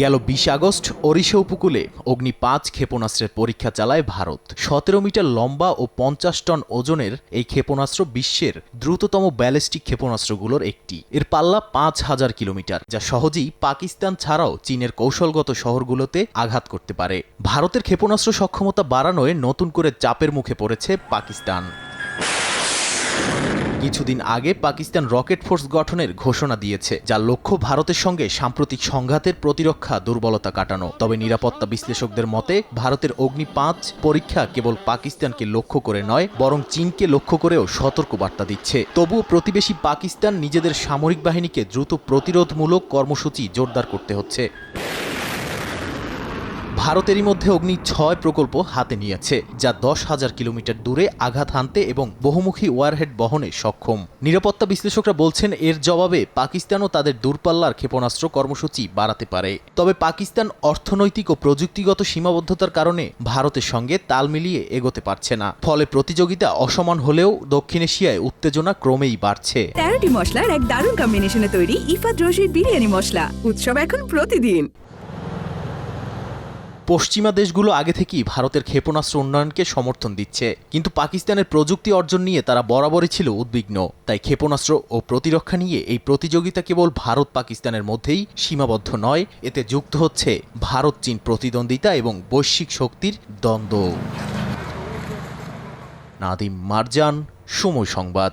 গেল বিশ আগস্ট ওড়িশা উপকূলে অগ্নি পাঁচ ক্ষেপণাস্ত্রের পরীক্ষা চালায় ভারত। সতেরো মিটার লম্বা ও পঞ্চাশ টন ওজনের এই ক্ষেপণাস্ত্র বিশ্বের দ্রুততম ব্যালিস্টিক ক্ষেপণাস্ত্রগুলোর একটি। এর পাল্লা পাঁচ হাজার কিলোমিটার, যা সহজেই পাকিস্তান ছাড়াও চীনের কৌশলগত শহরগুলোতে আঘাত করতে পারে। ভারতের ক্ষেপণাস্ত্র সক্ষমতা বাড়ানোয় নতুন করে চাপের মুখে পড়েছে পাকিস্তান। কিছুদিন আগে পাকিস্তান রকেট ফোর্স গঠনের ঘোষণা দিয়েছে যার লক্ষ্য ভারতের সঙ্গে সাম্প্রতিক সংঘাতের প্রতিরক্ষা দুর্বলতা কাটানো। তবে নিরাপত্তা বিশ্লেষকদের মতে, ভারতের অগ্নি পাঁচ পরীক্ষা কেবল পাকিস্তানকে লক্ষ্য করে নয়, বরং চীনকে লক্ষ্য করেও সতর্ক বার্তা দিচ্ছে। তবুও প্রতিবেশী পাকিস্তান নিজেদের সামরিক বাহিনীকে দ্রুত প্রতিরোধমূলক কর্মসূচি জোরদার করতে হচ্ছে। ভারতেরই মধ্যে অগ্নি ছয় প্রকল্প হাতে নিয়েছে, যা দশ হাজার কিলোমিটার দূরে আঘাত হানতে এবং বহুমুখী ওয়ারহেড বহনে সক্ষম। নিরাপত্তা বিশ্লেষকরা বলছেন, এর জবাবে পাকিস্তানও তাদের দূরপাল্লার ক্ষেপণাস্ত্র কর্মসূচি বাড়াতে পারে। তবে পাকিস্তান অর্থনৈতিক ও প্রযুক্তিগত সীমাবদ্ধতার কারণে ভারতের সঙ্গে তাল মিলিয়ে এগোতে পারছে না। ফলে প্রতিযোগিতা অসমান হলেও দক্ষিণ এশিয়ায় উত্তেজনা ক্রমেই বাড়ছে। তেরোটি মশলার এক দারুণ কম্বিনেশনে তৈরি ইফাত রশির বিরিয়ানি মশলা। উৎসব এখন প্রতিদিন। পশ্চিমা দেশগুলো আগে থেকেই ভারতের ক্ষেপণাস্ত্র উন্নয়নকে সমর্থন দিচ্ছে। কিন্তু পাকিস্তানের প্রযুক্তি অর্জন নিয়ে তারা বরাবরই ছিল উদ্বিগ্ন। তাই ক্ষেপণাস্ত্র ও প্রতিরক্ষা নিয়ে এই প্রতিযোগিতা কেবল ভারত পাকিস্তানের মধ্যেই সীমাবদ্ধ নয়, এতে যুক্ত হচ্ছে ভারত চীন প্রতিদ্বন্দ্বিতা এবং বৈশ্বিক শক্তির দ্বন্দ্ব। নাদিম মারজান, সময় সংবাদ।